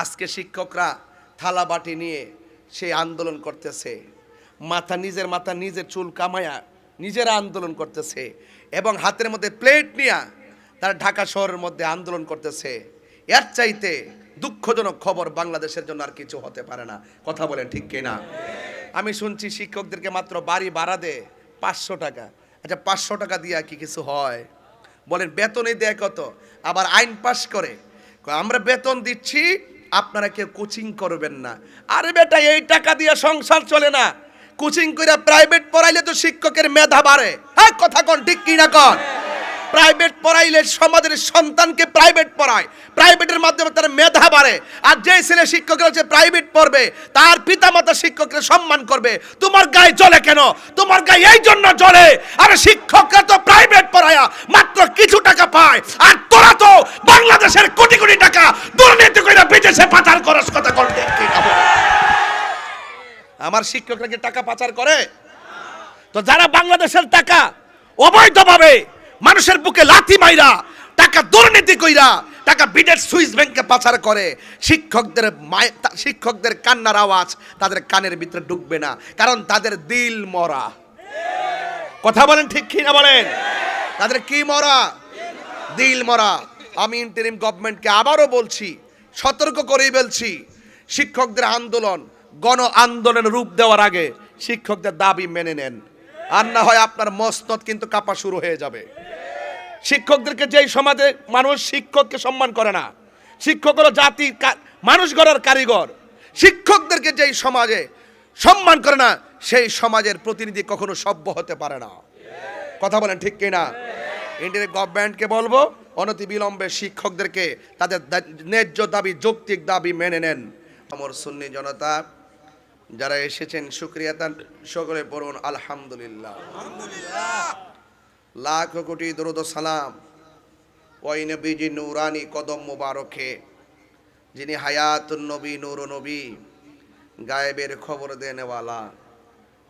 আজকে শিক্ষকরা থালা বাটি নিয়ে সেই আন্দোলন করতেছে। মাথা নিজের মাথা নিজের চুল কামায়া নিজেরা আন্দোলন করতেছে এবং হাতের মধ্যে প্লেট নিয়ে তারা ঢাকা শহরের মধ্যে আন্দোলন করতেছে। এর চাইতে দুঃখজনক খবর বাংলাদেশের জন্য আর কিছু হতে পারে না। কথা বলেন ঠিক কিনা? আমি শুনছি শিক্ষকদেরকে মাত্র বাড়ি ভাড়া দে পাঁচশো টাকা। আচ্ছা পাঁচশো টাকা দিয়ে কি কিছু হয়? বলেন বেতনে দেয় কত? আবার আইন পাশ করে। আমরা বেতন দিচ্ছি আপনারা কেউ কোচিং করবেন না। আরে বেটা, এই টাকা দিয়ে সংসার চলে না। কোচিং করে প্রাইভেট পড়াইলে তো শিক্ষকের মেধা বাড়ে। হ্যাঁ কথা কন, ঠিক কি না কন? প্রাইভেট পড়াইলে সমাজের সন্তানকে প্রাইভেট পড়ায়। প্রাইভেটের মাধ্যমে তার মেধা বাড়ে। আর যে ছেলে শিক্ষকের হচ্ছে প্রাইভেট পড়বে, তার পিতামাতা শিক্ষককে সম্মান করবে। তোমার গায়ে জ্বলে কেন? তোমার গায়ে এই জন্য জ্বলে আর শিক্ষকরা তো প্রাইভেট পড়ায়া, মাত্র কিছু টাকা পায়। আর তোরা তো বাংলাদেশের কোটি কোটি টাকা দুর্নীতি পাচার কথা? আমার শিক্ষকরা কি টাকা পাচার করে? তো যারা বাংলাদেশের টাকা অবৈধভাবে মানুষের বুকে লাথি মাইরা, টাকা দুর্নীতি কইরা, টাকা বিদেশ সুইস ব্যাংকে পাচার করে, শিক্ষকদের শিক্ষকদের কান্নার আওয়াজ তাদের কানের ভিতরে ঢুকবে না, কারণ তাদের দিল মরা। কথা বলেন ঠিক কি না বলেন? তাদের কি মরা? দিল মরা। আমি ইন্টারিম গভর্নমেন্টকে আবারও বলছি সতর্ক করেই বলছি, শিক্ষকদের আন্দোলন, গণ আন্দোলনের রূপ দেওয়ার আগে শিক্ষকদের দাবি মেনে নেন। আর না হয় আপনার মস্তদ কিন্তু কাপা শুরু হয়ে যাবে। শিক্ষকদেরকে যেই সমাজে মানুষ শিক্ষককে সম্মান করে না, শিক্ষক হলো জাতির কা- মানুষ গড়ার কারিগর। শিক্ষকদেরকে যেই সমাজে সম্মান করে না, সেই সমাজের প্রতিনিধি কখনো সভ্য হতে পারে না। কথা বলেন ঠিক কিনা? ইন্ডিয়ান গভর্নমেন্টকে বলব অনতি বিলম্বে শিক্ষকদেরকে তাদের ন্যায্য দাবি যৌক্তিক দাবি মেনে নেন। আমার সুন্নি জনতা যারা এসেছেন সুক্রিয়া তান সকলে পড়ুন আলহামদুলিল্লাহ। লাখ কোটি দরুদ সালাম। ওই নবীজি নুরানি কদম মুবারকে যিনি হায়াতুন নবী নূর নবী গায়েবের খবর দেনেওয়ালা।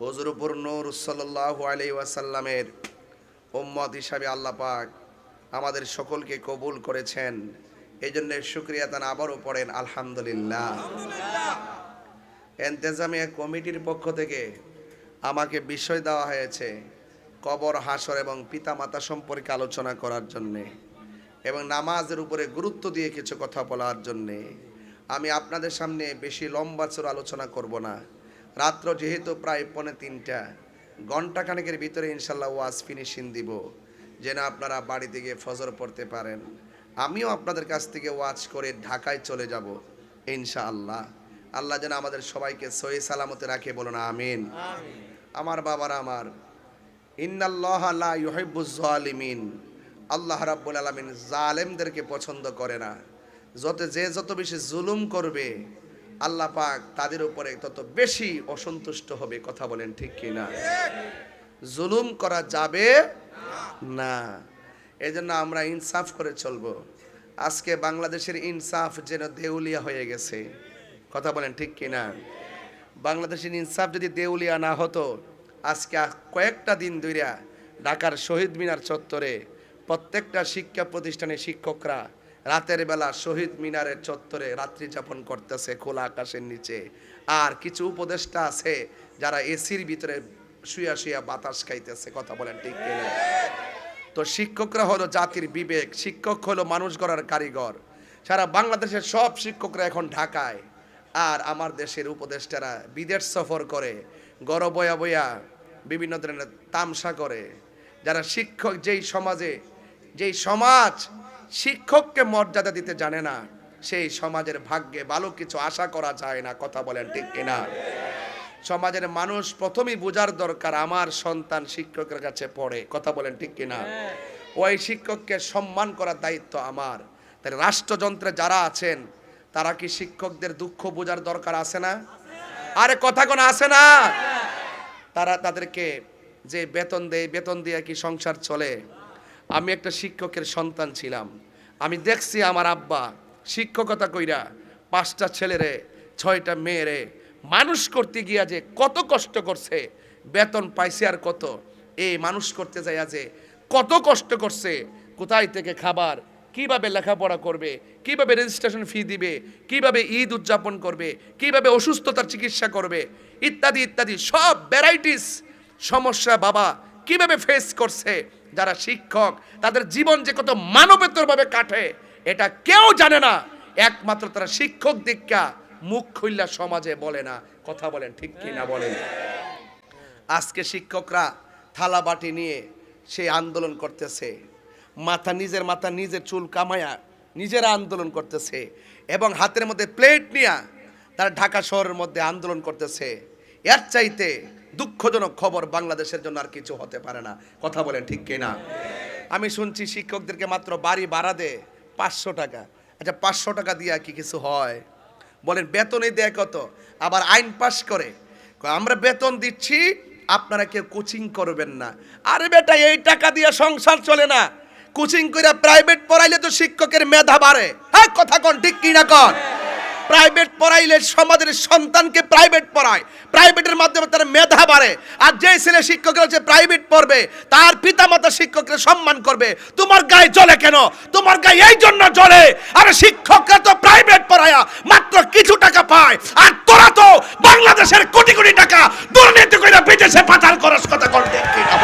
হজরপুর নূর সাল্লাল্লাহু আলাইহি ওয়াসাল্লামের উম্মত হিসাবে আল্লাহ পাক আমাদের সকলকে কবুল করেছেন। এই জন্য শুক্রিয়া তান আবারও পড়েন, আলহামদুলিল্লাহ। এন্তেজামিয়া কমিটির পক্ষ থেকে আমাকে বিষয় দেওয়া হয়েছে কবর, হাসর এবং পিতামাতা সম্পর্কে আলোচনা করার জন্যে এবং নামাজের উপরে গুরুত্ব দিয়ে কিছু কথা বলার জন্যে। আমি আপনাদের সামনে বেশি লম্বা চোর আলোচনা করব না। রাত্র যেহেতু প্রায় পৌনে তিনটা ঘণ্টা খানেকের ভিতরে ইনশাল্লাহ ওয়াজ ফিনিশিং দিব। যেন আপনারা বাড়িতে গিয়ে ফজর পড়তে পারেন। আমিও আপনাদের কাছ থেকে ওয়াজ করে ঢাকায় চলে যাব ইনশাআল্লাহ। আল্লাহ আল্লাহ যেন আমাদের সবাইকে সহি সালামতে রাখে বলুন আমিন। আমার বাবার আমার ইন্নাল্লাহ লা ইউহিব্বুজ জালিমিন। আল্লাহ রাব্বুল আলামিন জালেমদেরকে পছন্দ করে না। যত যে যত বেশি জুলুম করবে আল্লাহ পাক তাদের উপরে তত বেশি অসন্তুষ্ট হবে কথা বলেন ঠিক কি না জুলুম করা যাবে না। এজন্য আমরা ইনসাফ করে চলবো। আজকে বাংলাদেশের ইনসাফ যেন দেউলিয়া হয়ে গেছে। কথা বলেন ঠিক কি না বাংলাদেশের ইনসাফ যদি দেউলিয়া না হতো, আজকে কয়েকটা দিন ধইরা ঢাকার শহীদ মিনার চত্বরে প্রত্যেকটা শিক্ষা প্রতিষ্ঠানের শিক্ষকরা রাতের বেলা শহীদ মিনারের চত্বরে রাত্রি যাপন করতেছে খোলা আকাশের নিচে। আর কিছু উপদেষ্টা আছে যারা এসির ভিতরে শুয়া শুয়া বাতাস খাইতেছে, কথা বলেন ঠিক কিনা তো শিক্ষকরা হলো জাতির বিবেক, শিক্ষক হলো মানুষ গড়ার কারিগর। সারা বাংলাদেশের সব শিক্ষকরা এখন ঢাকায়। আর আমার দেশের উপদেষ্টারা বিদেশ সফর করে, গড় বয়া বয়া বিভিন্ন ধরনের তামসা করে। যারা শিক্ষক, যেই সমাজে, যেই সমাজ শিক্ষককে মর্যাদা দিতে জানে না, সেই সমাজের ভাগ্যে ভালো কিছু আশা করা যায় না, কথা বলেন ঠিক কিনা সমাজের মানুষ প্রথমেই বোঝার দরকার আমার সন্তান শিক্ষকের কাছে পড়ে। কথা বলেন ঠিক কিনা? ওই শিক্ষককে সম্মান করার দায়িত্ব আমার। তাই রাষ্ট্রযন্ত্রে যারা আছেন তারা কি শিক্ষকদের দুঃখ বোঝার দরকার আছে না? আরে কথা কোন আছে না? তারা তাদেরকে যে বেতন দেয় বেতন দিয়ে কি সংসার চলে? আমি একটা শিক্ষকের সন্তান ছিলাম। আমি দেখছি আমার আব্বা শিক্ষকতা কইরা পাঁচটা ছেলেরে ছয়টা মেয়েরে মানুষ করতে গিয়া যে কত কষ্ট করছে, বেতন পাইছে আর কত। এই মানুষ করতে যাইয়া যে কত কষ্ট করছে, কোথায় থেকে খাবার, কীভাবে লেখাপড়া করবে, কীভাবে রেজিস্ট্রেশন ফি দিবে, কীভাবে ঈদ উদযাপন করবে, কীভাবে অসুস্থতার চিকিৎসা করবে, ইত্যাদি ইত্যাদি, সব ভ্যারাইটিস সমস্যা বাবা কীভাবে ফেস করছে, যারা শিক্ষক, তাদের জীবন যে কত মানবেতরভাবে কাটে, এটা কেউ জানে না। একমাত্র তারা শিক্ষক দীক্ষা মুখ খুললা সমাজে বলে না। কথা বলেন, ঠিক কি না বলেন? আজকে শিক্ষকরা থালা বাটি নিয়ে সেই আন্দোলন করতেছে। মাথা নিজের মাথা নিজের চুল কামায়া নিজেরা আন্দোলন করতেছে এবং হাতের মধ্যে প্লেট নিয়া তারা ঢাকা শহরের মধ্যে আন্দোলন করতেছে। এর চাইতে দুঃখজনক খবর বাংলাদেশের জন্য আর কিছু হতে পারে না। কথা বলেন, ঠিক কিনা? আমি শুনছি শিক্ষকদেরকে মাত্র বাড়ি ভাড়া দে পাঁচশো টাকা। আচ্ছা পাঁচশো টাকা দিয়া কি কিছু হয়? বলেন, বেতনই দেয় কত? আবার আইন পাশ করে। আমরা বেতন দিচ্ছি, আপনারা কেউ কোচিং করবেন না। আরে বেটা, এই টাকা দিয়ে সংসার চলে না। কোচিং করে প্রাইভেট পড়াইলে তো শিক্ষকের মেধা বাড়ে। হ্যাঁ কথা কন, ঠিক কি না কন? প্রাইভেট পড়াইলে সমাজের সন্তানকে প্রাইভেট পড়ায়। প্রাইভেটের মাধ্যমে তার মেধা বাড়ে। আর যে ছেলে শিক্ষকের হচ্ছে প্রাইভেট পড়বে, তার পিতামাতা শিক্ষককে সম্মান করবে। তোমার গায়ে জ্বলে কেন? তোমার গায়ে এই জন্য জ্বলে আরে শিক্ষকরা তো প্রাইভেট পড়ায়া মাত্র কিছু টাকা পায়। আর তোরা তো বাংলাদেশের কোটি কোটি টাকা দুর্নীতি করে বিদেশে পাচার করার কথা কর। দেখ কি না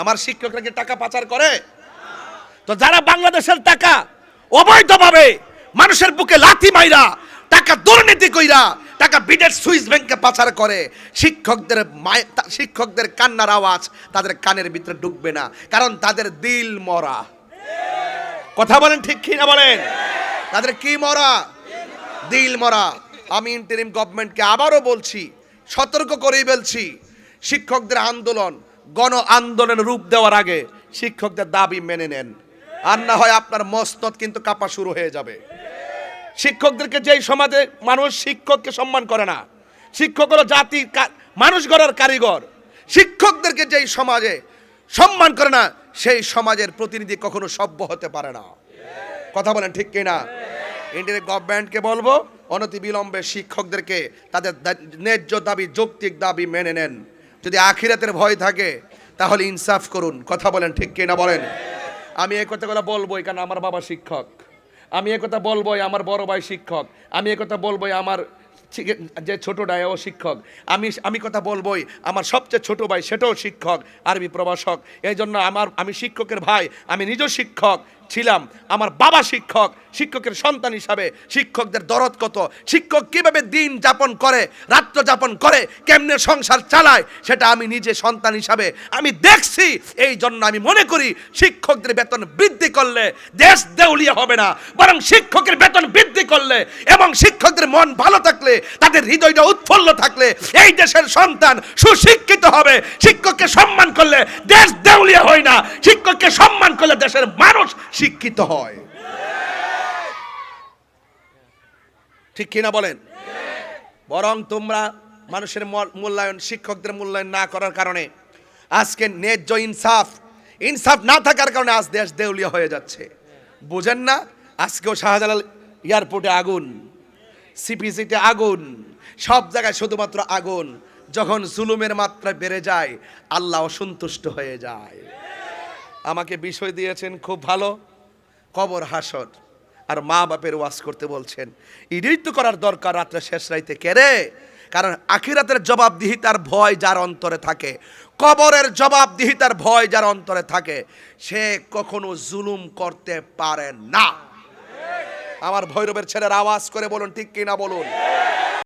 আমার শিক্ষকরা কি টাকা পাচার করে? তো যারা বাংলাদেশের টাকা অবৈধভাবে মানুষের বুকে লাথি মাইরা, টাকা দুর্নীতি কইরা, টাকা বিদেশ সুইস ব্যাংকে পাচার করে, শিক্ষকদের শিক্ষকদের কান্নার আওয়াজ তাদের কানের ভিতরে ঢুকবে না, কারণ তাদের দিল মরা। কথা বলেন ঠিক কি না বলেন? তাদের কি মরা? দিল মরা। আমি ইন্টারিম গভর্নমেন্টকে আবারও বলছি, সতর্ক করেই বলছি, শিক্ষকদের আন্দোলন, গণ আন্দোলনের রূপ দেওয়ার আগে শিক্ষকদের দাবি মেনে নেন। আর না হয় আপনার মস্তদ কিন্তু কাপা শুরু হয়ে যাবে। শিক্ষকদেরকে যেই সমাজে মানুষ শিক্ষককে সম্মান করে না, শিক্ষক হলো জাতির মানুষ গড়ার কারিগর। শিক্ষকদেরকে যেই সমাজে সম্মান করে না, সেই সমাজের প্রতিনিধি কখনো সভ্য হতে পারে না। কথা বলেন ঠিক কিনা? ইন্ডিয়ান গভর্নমেন্টকে বলব অনতি বিলম্বে শিক্ষকদেরকে তাদের ন্যায্য দাবি, যৌক্তিক দাবি মেনে নেন। যদি আখিরাতের ভয় থাকে, তাহলে ইনসাফ করুন। কথা বলেন ঠিক কিনা বলেন? আমি এই কথাগুলো বলবোই কারণ আমার বাবা শিক্ষক। আমি কথা বলবোই আমার বড় ভাই শিক্ষক। আমি কথা বলবোই আমার যে ছোটটা ও শিক্ষক। আমি আমি কথা বলবোই আমার সবচেয়ে ছোট ভাই, সেটাও শিক্ষক, আরবি প্রভাষক। এই জন্য আমার, আমি শিক্ষকের ভাই, আমি নিজেও শিক্ষক। ছিলাম। আমার বাবা শিক্ষক, শিক্ষকের সন্তান হিসাবে শিক্ষকদের দরদ কত? শিক্ষক কীভাবে দিন যাপন করে, রাত্র যাপন করে, কেমনে সংসার চালায়, সেটা আমি নিজে সন্তান হিসাবে আমি দেখছি। এই জন্য আমি মনে করি শিক্ষকদের বেতন বৃদ্ধি করলে দেশ দেউলিয়া হবে না। বরং শিক্ষকের বেতন বৃদ্ধি করলে এবং শিক্ষকদের মন ভালো থাকলে, তাদের হৃদয়টা উৎফুল্ল থাকলে, এই দেশের সন্তান সুশিক্ষিত হবে। শিক্ষককে সম্মান করলে দেশ দেউলিয়া হয় না। শিক্ষককে সম্মান করলে দেশের মানুষ শিক্ষিত হয়। ঠিক কিনা বলেন? বরং তোমরা মানুষের মূল্যায়ন, শিক্ষকদের মূল্যায়ন না করার কারণে আজকে ন্যায্য ইনসাফ ইনসাফ না থাকার কারণে আজ দেশ দেউলিয়া হয়ে যাচ্ছে। বুঝেন না? আজকেও শাহজালাল এয়ারপোর্টে আগুন সিপিসিতে আগুন, সব জায়গায় শুধুমাত্র আগুন। যখন জুলুমের মাত্রা বেড়ে যায়, আল্লাহ অসন্তুষ্ট হয়ে যায়। আমাকে বিষয় দিয়েছেন খুব ভালো। কবর হাসর। আর মা বাপের ওয়াজ করতে বলছেন এটাই তো করার দরকার রাত্রে শেষ রাইতে কেরে কারণ আখিরাতের জবাবদিহিতার ভয় যার অন্তরে থাকে, কবরের জবাবদিহিতার ভয় যার অন্তরে থাকে, সে কখনো জুলুম করতে পারে না। আমার ভৈরবের ছেলের আওয়াজ করে বলুন, ঠিক কিনা বলুন?